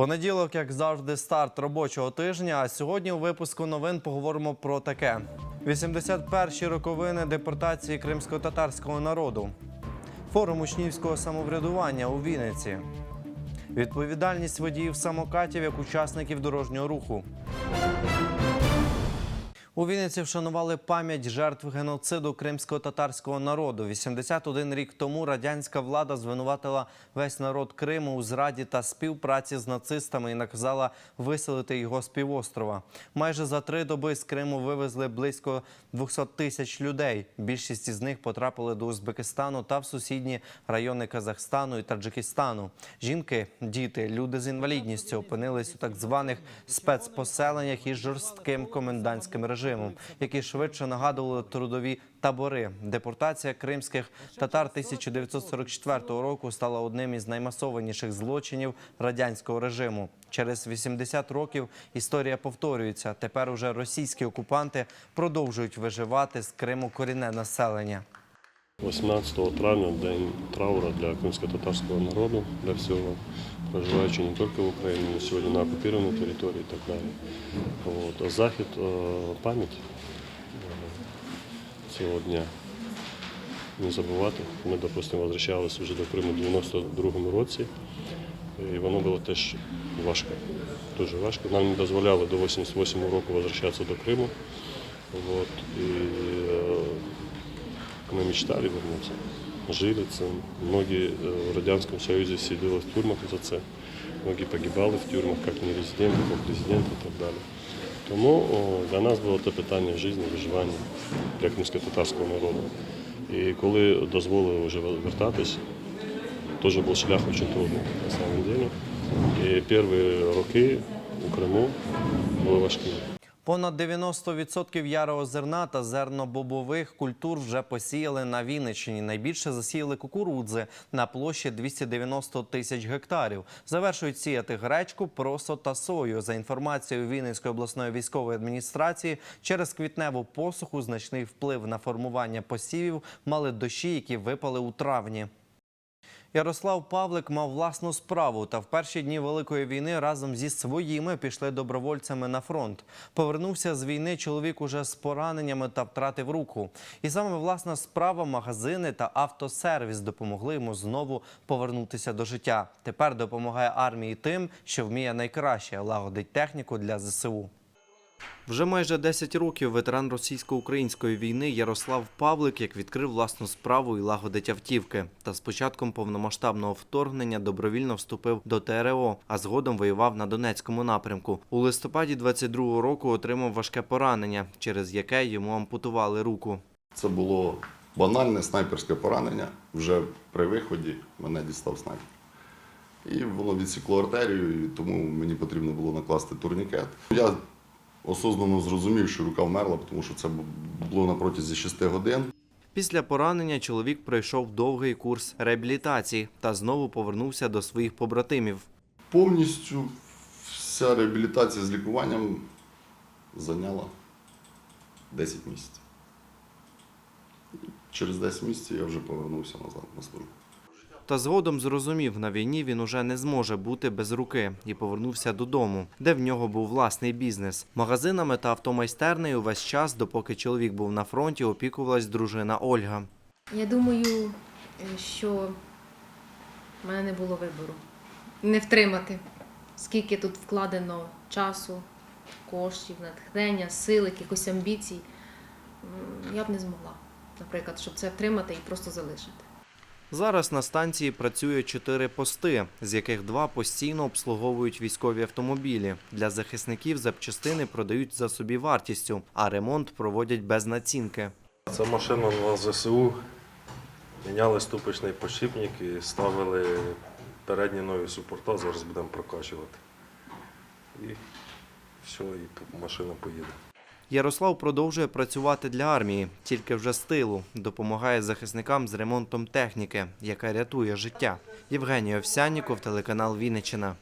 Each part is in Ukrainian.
Понеділок, як завжди, старт робочого тижня. А сьогодні у випуску новин поговоримо про таке: 81-ші роковини депортації кримсько-татарського народу, форум учнівського самоврядування у Вінниці, відповідальність водіїв самокатів як учасників дорожнього руху. У Вінниці вшанували пам'ять жертв геноциду кримсько-татарського народу. 81 рік тому радянська влада звинуватила весь народ Криму у зраді та співпраці з нацистами і наказала виселити його з півострова. Майже за три доби з Криму вивезли близько 200 тисяч людей. Більшість із них потрапили до Узбекистану та в сусідні райони Казахстану і Таджикистану. Жінки, діти, люди з інвалідністю опинились у так званих спецпоселеннях із жорстким комендантським режимом, які швидше нагадували трудові табори. Депортація кримських татар 1944 року стала одним із наймасованіших злочинів радянського режиму. Через 80 років історія повторюється. Тепер уже російські окупанти продовжують виживати з Криму корінне населення. 18 травня день траура для кримсько-татарського народу, для всього, проживаючи не тільки в Україні, але сьогодні на окупованій території і так далі. От. А захід е, пам'ять е, цього дня не забувати. Ми, допустимо, возвращалися вже до Криму в 92-му році, і воно було теж важко, дуже важко. Нам не дозволяли до 88-го року возвращатися до Криму. От. І, е, мы мечтали вернуться, жили це. Многие в Радянському Союзі сиділи в тюрмах за це. Многие погибали в тюрмах, як не резиденти, як президенти і так далі. Тому для нас було це питання життя, виживання для кримсько-татарського народу. І коли дозволили вже вертатись, теж був шлях дуже трудний на самом деле. І перші роки у Криму були важкі. Понад 90% ярого зерна та зернобобових культур вже посіяли на Вінниччині. Найбільше засіяли кукурудзи на площі 290 тисяч гектарів. Завершують сіяти гречку, просо та сою. За інформацією Вінницької обласної військової адміністрації, через квітневу посуху значний вплив на формування посівів мали дощі, які випали у травні. Ярослав Павлик мав власну справу та в перші дні Великої війни разом зі своїми пішли добровольцями на фронт. Повернувся з війни чоловік уже з пораненнями та втратив руку. І саме власна справа, магазини та автосервіс допомогли йому знову повернутися до життя. Тепер допомагає армії тим, що вміє найкраще лагодить техніку для ЗСУ. Вже майже 10 років ветеран російсько-української війни Ярослав Павлик як відкрив власну справу і лагодить автівки. Та з початком повномасштабного вторгнення добровільно вступив до ТРО, а згодом воював на Донецькому напрямку. У листопаді 22-го року отримав важке поранення, через яке йому ампутували руку. Це було банальне снайперське поранення. Вже при виході мене дістав снайпер. І воно відсікло артерію, і тому мені потрібно було накласти турнікет. Я осознано зрозумів, що рука вмерла, тому що це було на протязі 6 годин. Після поранення чоловік пройшов довгий курс реабілітації та знову повернувся до своїх побратимів. Повністю вся реабілітація з лікуванням зайняла 10 місяців. Через 10 місяців я вже повернувся назад на службу. Та згодом зрозумів, на війні він уже не зможе бути без руки і повернувся додому, де в нього був власний бізнес. Магазинами та автомайстернею весь час, допоки чоловік був на фронті, опікувалась дружина Ольга. Я думаю, е, що в мене не було вибору. Не втримати, скільки тут вкладено часу, коштів, натхнення, сил, якихось амбіцій. Я б не змогла, наприклад, щоб це втримати і просто залишити. Зараз на станції працює чотири пости, з яких два постійно обслуговують військові автомобілі. Для захисників запчастини продають за собі вартістю, а ремонт проводять без націнки. Ця машина на ЗСУ. Міняли ступичний подшипник і ставили передні нові супорта, зараз будемо прокачувати. І все, і машина поїде. Ярослав продовжує працювати для армії, тільки вже з тилу. Допомагає захисникам з ремонтом техніки, яка рятує життя. Євгеній Овсянніков, телеканал Вінниччина.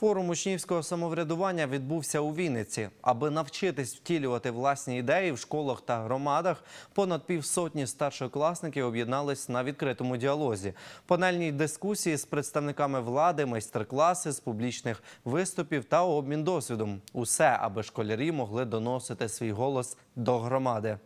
Форум учнівського самоврядування відбувся у Вінниці. Аби навчитись втілювати власні ідеї в школах та громадах, понад півсотні старшокласників об'єднались на відкритому діалозі. Панельні дискусії з представниками влади, майстер-класи з публічних виступів та обмін досвідом. Усе, аби школярі могли доносити свій голос до громади.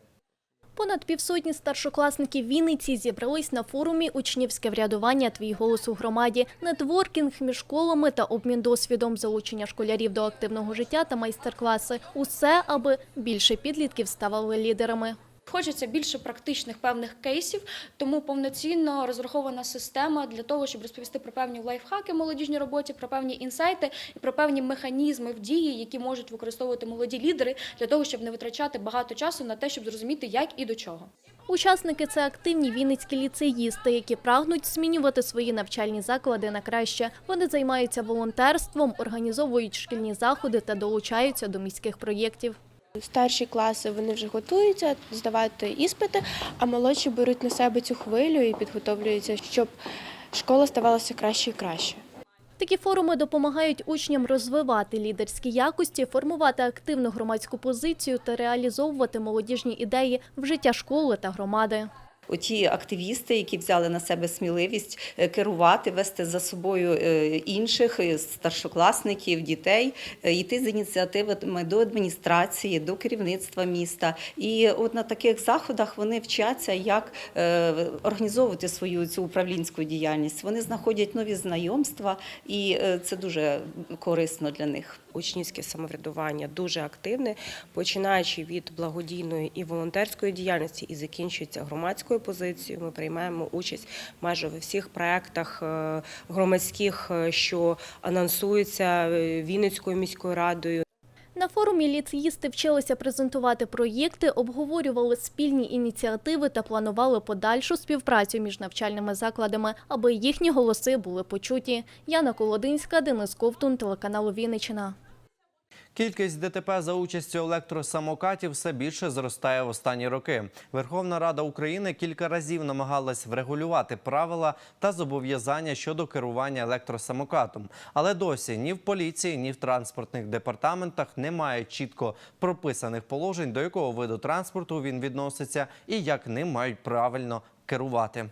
Понад півсотні старшокласників Вінниці зібрались на форумі «Учнівське врядування. Твій голос у громаді», нетворкінг між школами та обмін досвідом, залучення школярів до активного життя та майстер-класи. Усе, аби більше підлітків ставали лідерами. Хочеться більше практичних певних кейсів, тому повноцінно розрахована система для того, щоб розповісти про певні лайфхаки в молодіжній роботі, про певні інсайти і про певні механізми в дії, які можуть використовувати молоді лідери для того, щоб не витрачати багато часу на те, щоб зрозуміти, як і до чого. Учасники – це активні вінницькі ліцеїсти, які прагнуть змінювати свої навчальні заклади на краще. Вони займаються волонтерством, організовують шкільні заходи та долучаються до міських проєктів. Старші класи вони вже готуються здавати іспити, а молодші беруть на себе цю хвилю і підготовлюються, щоб школа ставалася краще і краще. Такі форуми допомагають учням розвивати лідерські якості, формувати активну громадську позицію та реалізовувати молодіжні ідеї в життя школи та громади. Оті активісти, які взяли на себе сміливість е, керувати, вести за собою е, інших е, старшокласників, дітей, йти з ініціативами до адміністрації, до керівництва міста. І от на таких заходах вони вчаться, як організовувати свою цю управлінську діяльність. Вони знаходять нові знайомства, і це дуже корисно для них. учнівське самоврядування дуже активне, починаючи від благодійної і волонтерської діяльності і закінчується громадською позицією. Ми приймаємо участь майже у всіх проєктах е, громадських, е, що анонсуються е, Вінницькою міською радою. На форумі ліцеїсти вчилися презентувати проєкти, обговорювали спільні ініціативи та планували подальшу співпрацю між навчальними закладами, аби їхні голоси були почуті. Яна Колодинська, Денис Ковтун, телеканал Вінниччина. Кількість ДТП за участю електросамокатів все більше зростає в останні роки. Верховна Рада України кілька разів намагалась врегулювати правила та зобов'язання щодо керування електросамокатом. Але досі ні в поліції, ні в транспортних департаментах немає чітко прописаних положень, до якого виду транспорту він відноситься і як ним мають правильно керувати.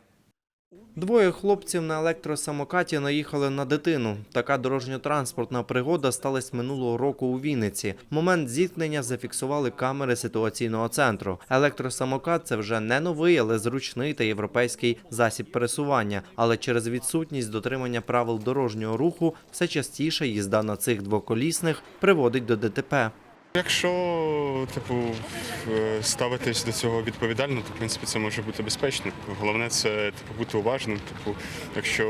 Двоє хлопців на електросамокаті наїхали на дитину. Така дорожньо-транспортна пригода сталася минулого року у Вінниці. Момент зіткнення зафіксували камери ситуаційного центру. Електросамокат це вже не новий, але зручний та європейський засіб пересування. Але через відсутність дотримання правил дорожнього руху все частіше їзда на цих двоколісних приводить до ДТП. Якщо типу е, ставитись до цього відповідально, то в принципі це може бути безпечно. Головне це типу бути уважним. Типу, якщо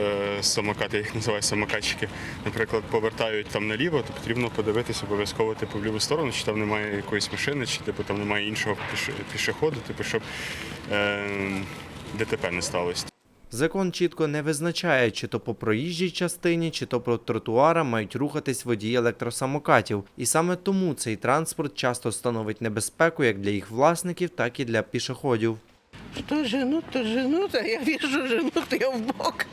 е, самокати, я їх називаю самокатчики, наприклад, повертають там наліво, то потрібно подивитися обов'язково типу в ліву сторону, чи там немає якоїсь машини, чи типу там немає іншого піш- пішоходу, типу, щоб е, ДТП не сталося. Закон чітко не визначає, чи то по проїжджій частині, чи то по тротуара мають рухатись водії електросамокатів. І саме тому цей транспорт часто становить небезпеку як для їх власників, так і для пішоходів. Что женут, то женут, а я віжу женут, я в бок.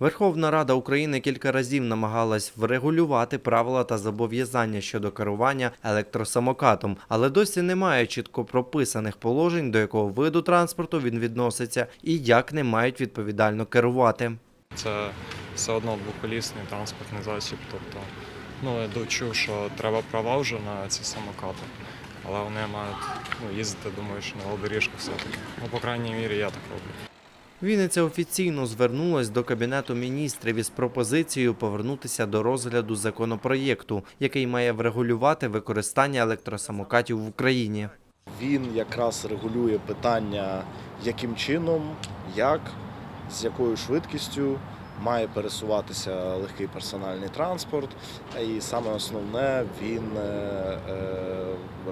Верховна Рада України кілька разів намагалась врегулювати правила та зобов'язання щодо керування електросамокатом, але досі немає чітко прописаних положень, до якого виду транспорту він відноситься і як ним мають відповідально керувати. Це все одно двоколісний транспортний засіб. Тобто, ну я чув, що треба права вже на ці самокати, але вони мають ну, їздити, думаю, що на велодоріжку все-таки. Ну, по крайній мірі, я так роблю. Вінниця офіційно звернулась до Кабінету міністрів із пропозицією повернутися до розгляду законопроєкту, який має врегулювати використання електросамокатів в Україні. Він якраз регулює питання, яким чином, як, з якою швидкістю має пересуватися легкий персональний транспорт. І саме основне, він е, е,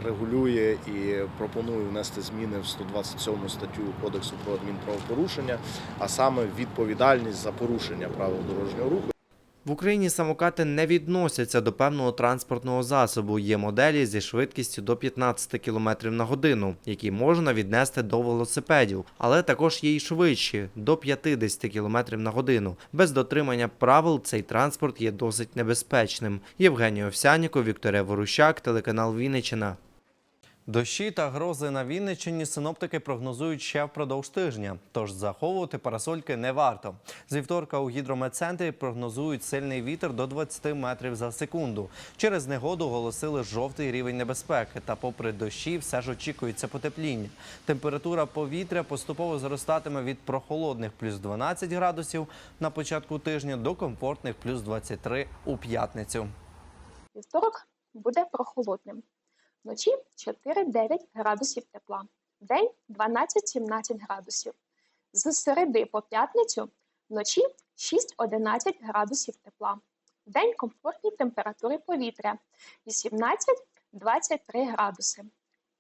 регулює і пропонує внести зміни в 127 статтю Кодексу про адмінправопорушення, а саме відповідальність за порушення правил дорожнього руху. В Україні самокати не відносяться до певного транспортного засобу. Є моделі зі швидкістю до 15 км на годину, які можна віднести до велосипедів, але також є й швидші до 50 км на годину. Без дотримання правил цей транспорт є досить небезпечним. Євгеній Овсяніков, Вікторія Ворущак, телеканал Вінниччина. Дощі та грози на Вінниччині синоптики прогнозують ще впродовж тижня, тож заховувати парасольки не варто. З вівторка у гідрометцентрі прогнозують сильний вітер до 20 метрів за секунду. Через негоду оголосили жовтий рівень небезпеки. Та, попри дощі, все ж очікується потепління. Температура повітря поступово зростатиме від прохолодних плюс 12 градусів на початку тижня до комфортних плюс 23 у п'ятницю. Вівторок буде прохолодним. Вночі 4-9 градусів тепла, вдень 12-17 градусів. З середи по п'ятницю вночі 6-11 градусів тепла. Вдень комфортні температури повітря 18-23 градуси.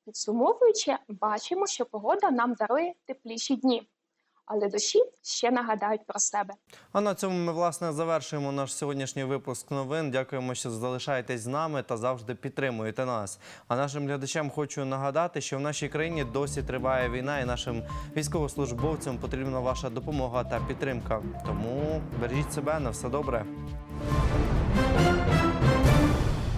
Підсумовуючи, бачимо, що погода нам дарує тепліші дні, але дощі ще нагадають про себе. А на цьому ми власне завершуємо наш сьогоднішній випуск новин. Дякуємо, що залишаєтесь з нами та завжди підтримуєте нас. А нашим глядачам хочу нагадати, що в нашій країні досі триває війна, і нашим військовослужбовцям потрібна ваша допомога та підтримка. Тому бережіть себе на все добре.